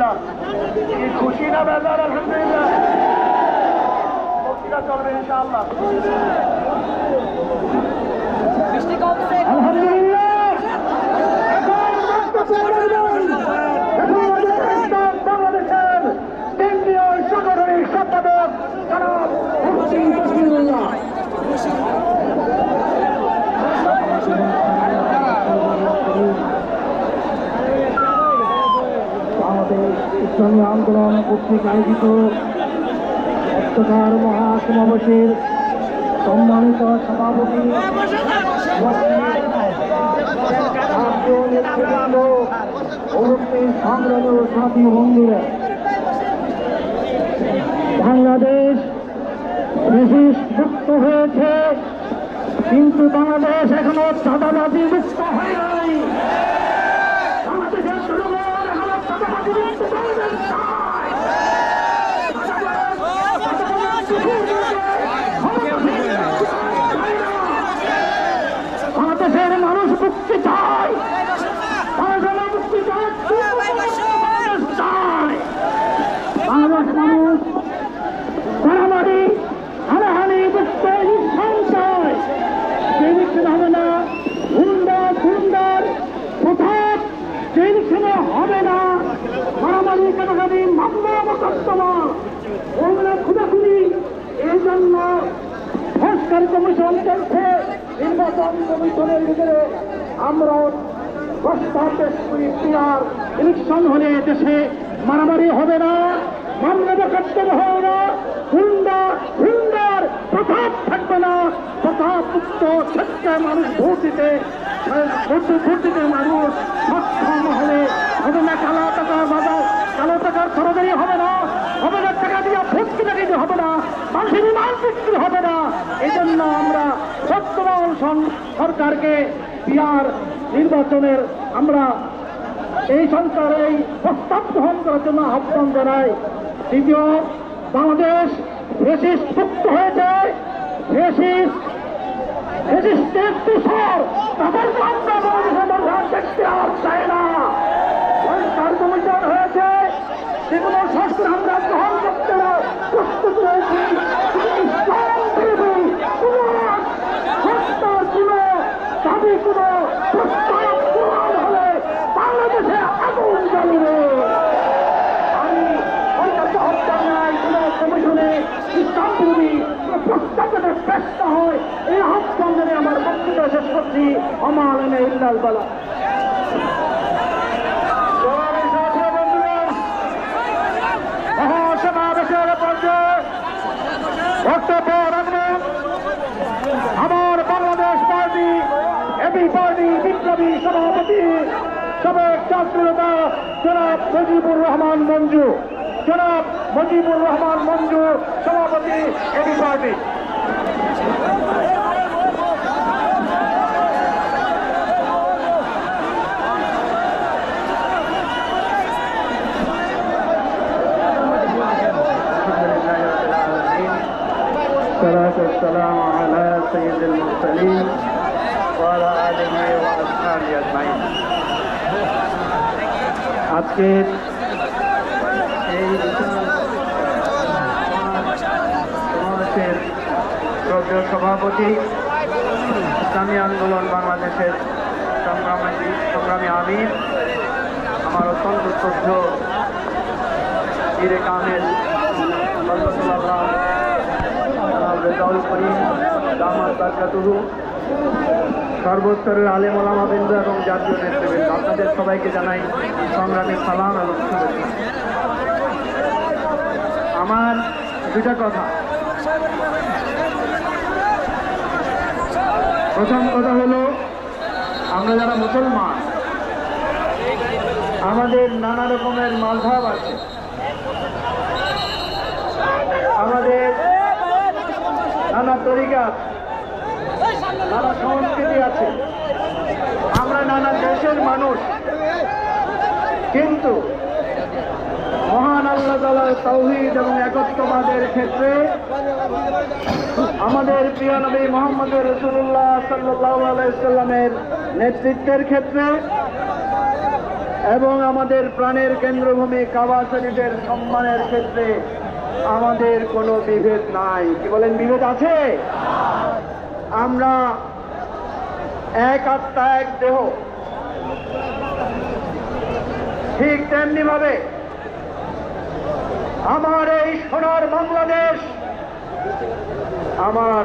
আলহামদুলিল্লাহ কি খুশি না বেজার আলহামদুলিল্লাহ বক্তৃতা চলবে ইনশাআল্লাহ আলহামদুলিল্লাহ এখন বক্তব্য রাখবেন। এখন আমাদের একদম বাংলাদেশের কেন্দ্রীয় সাংগঠনিক সম্পাদক জনাব মুফতি তসলিমুল্লাহ আমাদের ইসলামী আন্দোলন কর্তৃক আয়োজিত অষ্টকার মহাসমাবেশের সম্মানিত সভাপতি উপস্থিত বাংলাদেশ ব্রিটিশ মুক্ত হয়েছে, কিন্তু বাংলাদেশ এখনও চাঁদাবাজি মুক্ত হয় নাই বাংলাদেশের জনগণ এখনও চাঁদাবাজি মুক্ত করবেন চায় বাংলাদেশের মুক্তি ইসলাম চায় সেই হবে না হুন্ডার হুন্ডার কোথাও সেই হবে না, মারামারি কাটাকাটি মামলা, মোকদ্দমা ওগুলো খুদাখুদি, এই জন্য নির্বাচন কমিশনের ভিতরে আমরা প্রস্তাব পেশ করি পিয়ার ইলেকশন হলে দেশে মারামারি হবে না মামলা মোকদ্দমা হবে না হুন্ডা হুন্ডার প্রভাব থাকবে না প্রভাব মুক্ত স্বেচ্ছায় মানুষ ভোট দিতে ভোট দিতে মানুষ সক্ষম হলে হবে না, কালো টাকার বাজার, কালো টাকার সরকারি হবে না হবে না টাকা দিয়ে ভোট কিনে হবে না মানুষের ইমান বিক্রি হবে না এই জন্য আমরা বর্তমান সরকারকে বিহার নির্বাচনের আমরা এই সরকার এই প্রস্তাব গ্রহণ করার জন্য আহ্বান জানাই। দ্বিতীয়, বাংলাদেশ ফেসিস মুক্ত হয়েছে। ফেসিস ফেসিস্টের তুষার তাদেরকে দেখতে আর চাই না। সংস্কার কমিশন হয়েছে। সেগুলো সংস্কার আমরা গ্রহণ করতে না প্রস্তুত রয়েছি ইসলাম বিরোধী কোনো সংস্কার কোনো দাবি কোনো প্রস্তাব গ্রহণ হলে বাংলাদেশে আগুন জ্বলবে আমি সরকারকে হত্যা নাই কোনো কমিশনে ইসলাম বিরোধী কোনো না হয়। এই আহ্বান জানিয়ে আমার বক্তব্য শেষ করছি। আমার ইল্লাল বালা। রাখবেন আমার বাংলাদেশ পার্টি এবি পার্টি বিপ্লবী সভাপতি সাবেক ছাত্রনেতা জনাব মুজিবুর রহমান মঞ্জু। জনাব মুজিবুর রহমান মঞ্জু সভাপতি এবি পার্টি। الصلاة والسلام على سيد المرسلين وعلى آله وأصحابه أجمعين আজকের এই সভাপতি, ইসলামী আন্দোলন বাংলাদেশের সংগ্রামী সংগ্রামী আমির, আমার অত্যন্ত শ্রদ্ধ ইরে কামেল, সর্বস্তরের আলেম ওলামাবৃন্দ এবং জাতীয় নেতৃবৃন্দ। আপনাদের সবাইকে জানাই সংগ্রামী সালাম এবং শুভেচ্ছা। আমার দুটা কথা। প্রথম কথা হলো, আমরা যারা মুসলমান, আমাদের নানা রকমের মালভাব আছে। আমাদের নানা তরিকা নানা সংস্কৃতি আছে। আমরা নানা দেশের মানুষ, কিন্তু তৌহিদ এবং একত্ববাদের ক্ষেত্রে আমাদের প্রিয় নবী মোহাম্মদ রসুল্লাহ সাল্লাহ আলাইসাল্লামের নেতৃত্বের ক্ষেত্রে এবং আমাদের প্রাণের কেন্দ্রভূমি কাবা শরীফের সম্মানের ক্ষেত্রে আমাদের কোনো বিভেদ নাই। কি বলেন, বিভেদ আছে? আমরা এক আত্মা, এক দেহ। ঠিক তেমনি ভাবে আমার এই সোনার বাংলাদেশ আমার